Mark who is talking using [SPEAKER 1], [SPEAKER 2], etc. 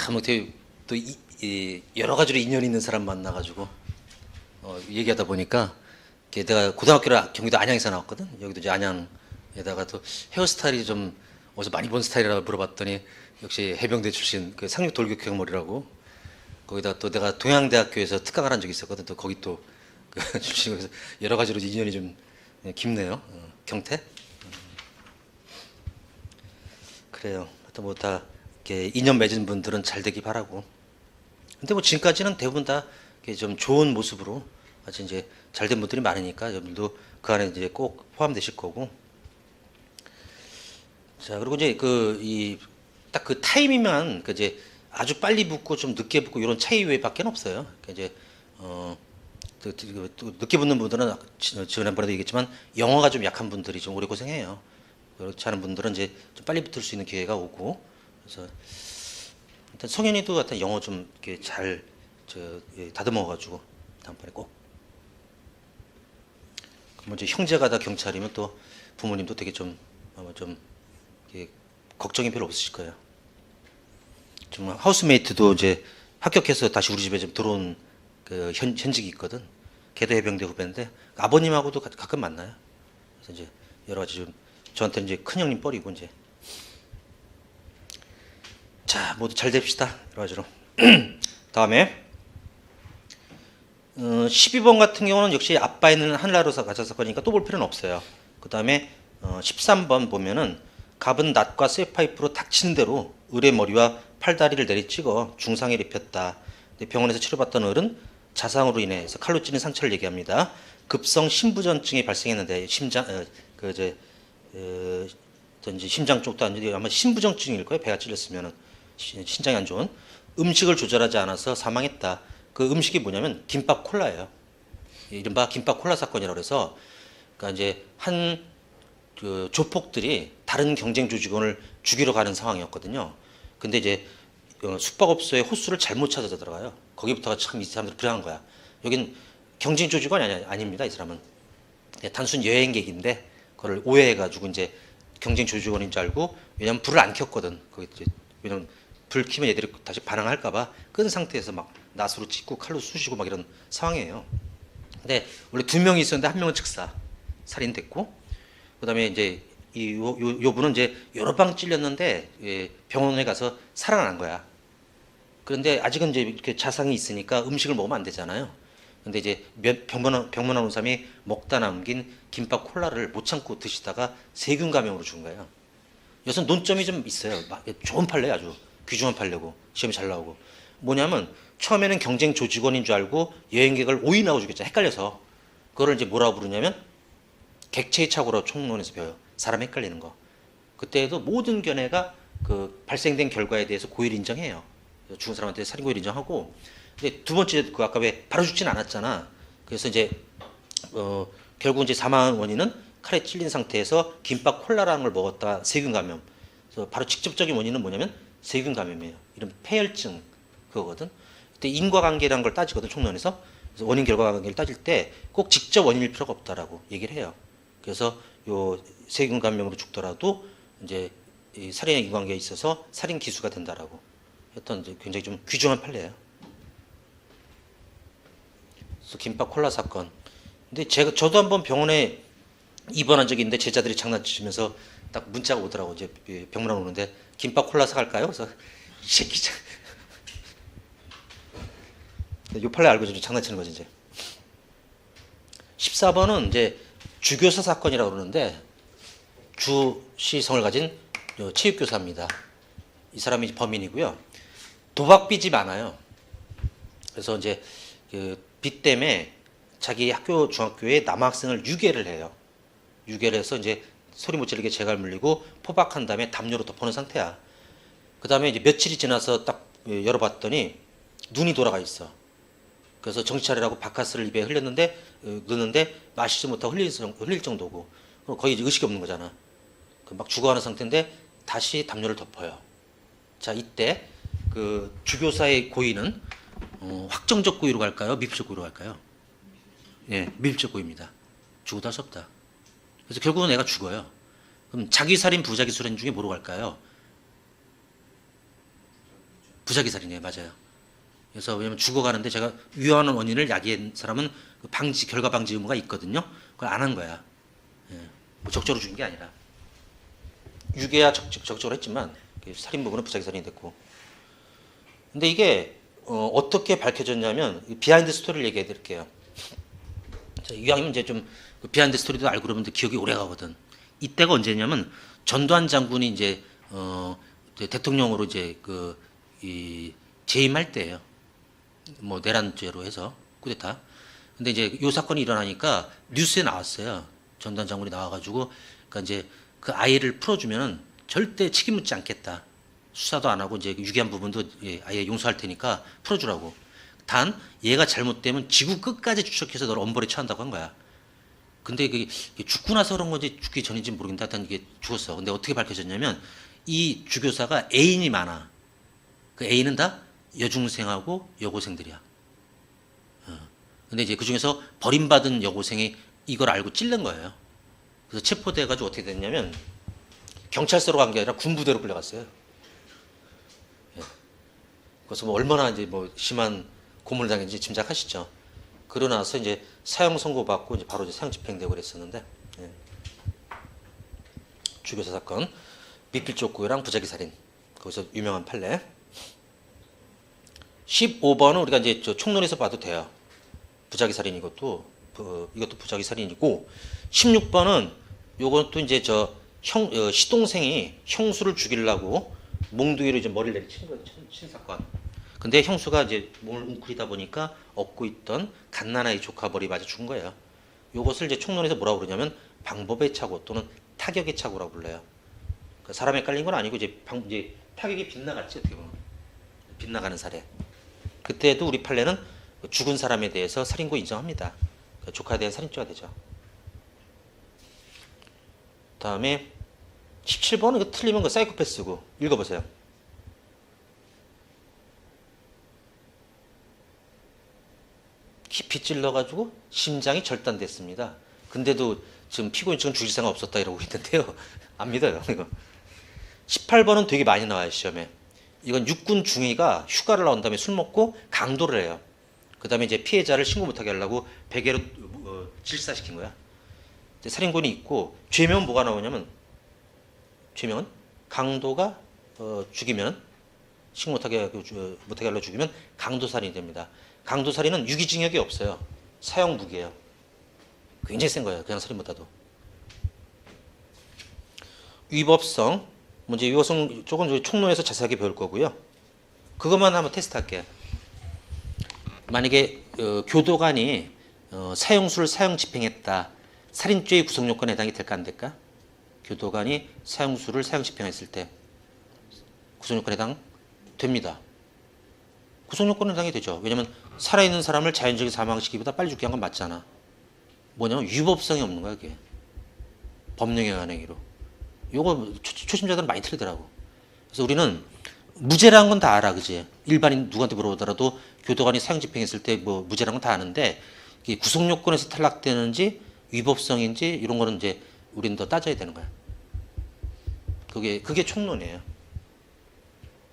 [SPEAKER 1] 참 어떻게 또 이, 이 여러 가지로 인연 있는 사람 만나가지고 어, 얘기하다 보니까 내가 고등학교를 경기도 안양에서 나왔거든. 여기도 이제 안양에다가 또 헤어스타일이 좀 어디서 많이 본 스타일이라고 물어봤더니 역시 해병대 출신 그 상륙 돌격형 머리라고 거기다 또 내가 동양대학교에서 특강을 한 적이 있었거든. 또 거기 또 그 출신에서 여러 가지로 인연이 좀 깊네요. 어, 경태. 음. 그래요. 하여튼 뭐다 이렇게 인연 맺은 분들은 잘 되기 바라고. 근데 뭐 지금까지는 대부분 다 이렇게 좀 좋은 모습으로 아주 이제 잘 된 분들이 많으니까 여러분도 그 안에 이제 꼭 포함되실 거고. 자 그리고 이제 그 이 딱 그 타이밍만 그 이제 아주 빨리 붙고 좀 늦게 붙고 이런 차이 외밖에 없어요. 그러니까 이제 어. 또, 또, 또 늦게 붙는 분들은 지- 지난번에도 얘기했지만 영어가 좀 약한 분들이 좀 오래 고생해요. 그렇지 않은 분들은 이제 좀 빨리 붙을 수 있는 기회가 오고 그래서 일단 성현이도 하여튼 영어 좀 이렇게 잘 저 예, 다듬어가지고 다음번에 꼭. 그럼 이제 형제가 다 경찰이면 또 부모님도 되게 좀 아마 좀 이렇게 걱정이 별로 없으실 거예요. 정말 하우스메이트도 이제 합격해서 다시 우리 집에 좀 들어온 그 현, 현직이 있거든. 걔도 해병대 후배인데 아버님하고도 가, 가끔 만나요. 그래서 이제 여러 가지 좀 저한테 이제 큰 형님 뻘이고 이제 자 모두 잘 됩시다 여러 가지로 다음에 어, 12번 같은 경우는 역시 있는 하늘나라에서 가짜 사건이니까 또 볼 필요는 없어요. 그 다음에 어, 13번 보면은 갑은 낫과 쇠파이프로 닥친 대로 을의 머리와 팔다리를 내리찍어 중상에 입혔다. 병원에서 치료받던 을은 자상으로 인해서 칼로 찌는 상처를 얘기합니다. 급성 심부전증이 발생했는데 심장 어, 그 이제 어, 심장 쪽도 안 좋고 아마 심부전증일 거예요. 배가 찔렸으면은 시- 신장이 안 좋은 음식을 조절하지 않아서 사망했다. 그 음식이 뭐냐면 김밥 콜라예요. 이른바 김밥 콜라 사건이라고 해서 그러니까 이제 한 그 조폭들이 다른 경쟁 조직원을 죽이러 가는 상황이었거든요. 근데 이제 어, 숙박업소에 호수를 잘못 찾아서 들어가요. 거기부터가 참 이 사람들 불행한 거야. 여긴 경쟁 조직원이 아니, 아닙니다. 이 사람은 그냥 단순 여행객인데 그걸 오해해가지고 이제 경쟁 조직원인 줄 알고 왜냐면 불을 안 켰거든. 거기 왜냐면 불 켜면 얘들이 다시 반항할까봐 끈 상태에서 막 낫으로 찍고 칼로 쑤시고 막 이런 상황이에요. 근데 원래 두 명이 있었는데 한 명은 즉사 살인됐고 그다음에 이제 이 요, 요, 요 분은 이제 여러 방 찔렸는데 예, 병원에 가서 살아난 거야. 그런데 아직은 이제 이렇게 자상이 있으니까 음식을 먹으면 안 되잖아요. 근데 이제 몇- 병문안 사람이 먹다 남긴 김밥 콜라를 못 참고 드시다가 세균 감염으로 죽은 거예요. 여기서 논점이 좀 있어요. 막 좋은 판례 아주 귀중한 판례고 시험이 잘 나오고 뭐냐면 처음에는 경쟁 조직원인 줄 알고 여행객을 오인하고 죽였죠. 헷갈려서 그거를 이제 뭐라고 부르냐면 객체의 착오로 총론에서 배워요. 사람 헷갈리는 거. 그때에도 모든 견해가 그 발생된 결과에 대해서 고의를 인정해요. 죽은 사람한테 살인 고의를 인정하고. 근데 두 번째 그 아까 왜 바로 죽진 않았잖아. 그래서 이제 어 결국 이제 사망 원인은 칼에 찔린 상태에서 김밥 콜라라는 걸 먹었다 세균 감염. 그래서 바로 직접적인 원인은 뭐냐면 세균 감염이에요. 이런 폐혈증 그거거든. 그때 인과관계라는 걸 따지거든 총론에서. 그래서 원인 결과 관계를 따질 때 꼭 직접 원인일 필요가 없다라고 얘기를 해요. 그래서 요 세균 감염으로 죽더라도 이제 이 살인의 인과관계에 있어서 살인 기수가 된다라고 했던 이제 굉장히 좀 귀중한 판례예요. 그래서 김밥 콜라 사건. 근데 제가 저도 한번 병원에 입원한 적이 있는데 제자들이 장난치면서 딱 문자가 오더라고 이제 병문안 오는데 김밥 콜라 사갈까요? 그래서 이 새끼 참. 근데 요 판례 알고 좀 장난치는 거지 이제. 14번은 이제 주교사 사건이라고 그러는데 주시성을 가진 요 체육교사입니다. 이 사람이 범인이고요. 도박빚이 많아요. 그래서 이제 그빚 때문에 자기 학교 중학교에 남학생을 유괴를 해요. 유괴를 해서 이제 소리 못 지르게 재갈 물리고 포박한 다음에 담요로 덮어놓은 상태야. 그 다음에 이제 며칠이 지나서 딱 열어봤더니 눈이 돌아가 있어. 그래서 정신 차리라고 바카스를 입에 흘렸는데 어, 넣는데 마시지 못하고 흘릴, 정도고 그럼 거의 의식이 없는 거잖아. 그막 죽어가는 상태인데 다시 담요를 덮어요. 자 이때 그 주교사의 고의는 어, 확정적 고의로 갈까요? 미필적 고의로 갈까요? 예, 미필적 고의입니다. 죽어도 할 수 없다. 그래서 결국은 애가 죽어요. 그럼 자기 살인 부자기 살인 중에 뭐로 갈까요? 부작위 살인이에요, 맞아요. 그래서 왜냐면 죽어가는데 제가 위험한 원인을 야기한 사람은 그 방지 결과 방지 의무가 있거든요. 그걸 안 한 거야. 예. 뭐 적절히 죽인 게 아니라 유괴야 적, 적적으로 했지만 그 살인 부분은 부작위 살인이 됐고. 근데 이게 어, 어떻게 밝혀졌냐면 이 비하인드 스토리를 얘기해 드릴게요. 자, 이왕이면 이제 좀 그 비하인드 스토리도 알고 그러면 기억이 오래 가거든. 이때가 언제냐면 전두환 장군이 이제 어 대통령으로 이제 그 이 재임할 때예요. 뭐 내란죄로 해서 쿠데타. 근데 이제 요 사건이 일어나니까 뉴스에 나왔어요. 전두환 장군이 나와가지고 그러니까 이제 그 아이를 풀어주면은 절대 책임 묻지 않겠다. 수사도 안 하고 이제 유기한 부분도 예, 아예 용서할 테니까 풀어주라고. 단 얘가 잘못되면 지구 끝까지 추적해서 너를 엄벌에 처한다고 한 거야. 근데 그게 죽고 나서 그런 건지 죽기 전인지 모르겠는데 하여튼 이게 죽었어. 근데 어떻게 밝혀졌냐면 이 주교사가 애인이 많아. 그 애인은 다 여중생하고 여고생들이야. 어. 근데 이제 그 중에서 버림받은 여고생이 이걸 알고 찔른 거예요. 그래서 체포돼가지고 어떻게 됐냐면 경찰서로 간 게 아니라 군부대로 끌려갔어요. 예. 그래서 뭐 얼마나 이제 뭐 심한 고문을 당했는지 짐작하시죠. 그러고 나서 이제 사형 선고 받고 이제 바로 이제 사형 집행되고 그랬었는데 예. 주교사 사건 미필족구랑 부작위 살인 거기서 유명한 판례 15번은 우리가 이제 저 총론에서 봐도 돼요 부작위 살인 이것도 그, 이것도 부작위 살인이고 16번은 요것도 이제 저 형, 어, 시동생이 형수를 죽이려고 몽둥이로 이제 머리를 내리친 거, 친, 친 사건. 근데 형수가 이제 몸을 웅크리다 보니까 업고 있던 갓난아이 조카 머리 맞아 죽은 거예요. 요것을 이제 총론에서 뭐라고 그러냐면 방법의 착오 또는 타격의 착오라고 불러요. 그 사람에 깔린 건 아니고 이제 방, 이제 타격이 빗나갔지 어떻게 보면 빗나가는 사례. 그때도 우리 판례는 죽은 사람에 대해서 살인고 인정합니다. 그 조카에 대한 살인죄가 되죠. 다음에 17번은 이거 틀리면 그 사이코패스고 읽어보세요. 깊이 찔러가지고 심장이 절단됐습니다. 근데도 지금 피고인 측은 생각 없었다 이러고 있는데요. 안 믿어요. 이거. 18번은 되게 많이 나와요 시험에. 이건 육군 중위가 휴가를 나온 다음에 술 먹고 강도를 해요. 그 다음에 이제 피해자를 신고 못하게 하려고 베개로 어, 질사시킨 거야. 이제 살인권이 있고 죄명은 뭐가 나오냐면 죄명은 강도가 어, 죽이면 신고 못하게 주- 못하게 하려 죽이면 강도살인이 됩니다. 강도살인은 유기징역이 없어요. 사형 무기예요. 굉장히 센 거예요. 그냥 살인보다도. 위법성 먼저 위법성 조금 총론에서 자세하게 배울 거고요. 그것만 한번 테스트할게요. 만약에 어, 교도관이 어, 사형수를 사형 집행했다. 살인죄의 구성 요건에 해당이 될까 안 될까? 교도관이 사형수를 사형 집행했을 때 구성 요건에 해당 됩니다. 요건에 해당이 되죠. 왜냐면 살아있는 사람을 자연적인 사망시키기보다 빨리 죽게 한 건 맞잖아. 뭐냐면 위법성이 없는 거야, 그게. 법령의 관행위로. 요거 초, 초심자들은 많이 틀리더라고. 그래서 우리는 무죄라는 건 다 알아, 그지? 일반인 누구한테 물어보더라도 교도관이 사형 집행했을 때 뭐 무죄라는 건 다 아는데 이게 구속 요건에서 탈락되는지 위법성인지 이런 거는 이제 우리는 더 따져야 되는 거야. 그게 그게 총론이에요.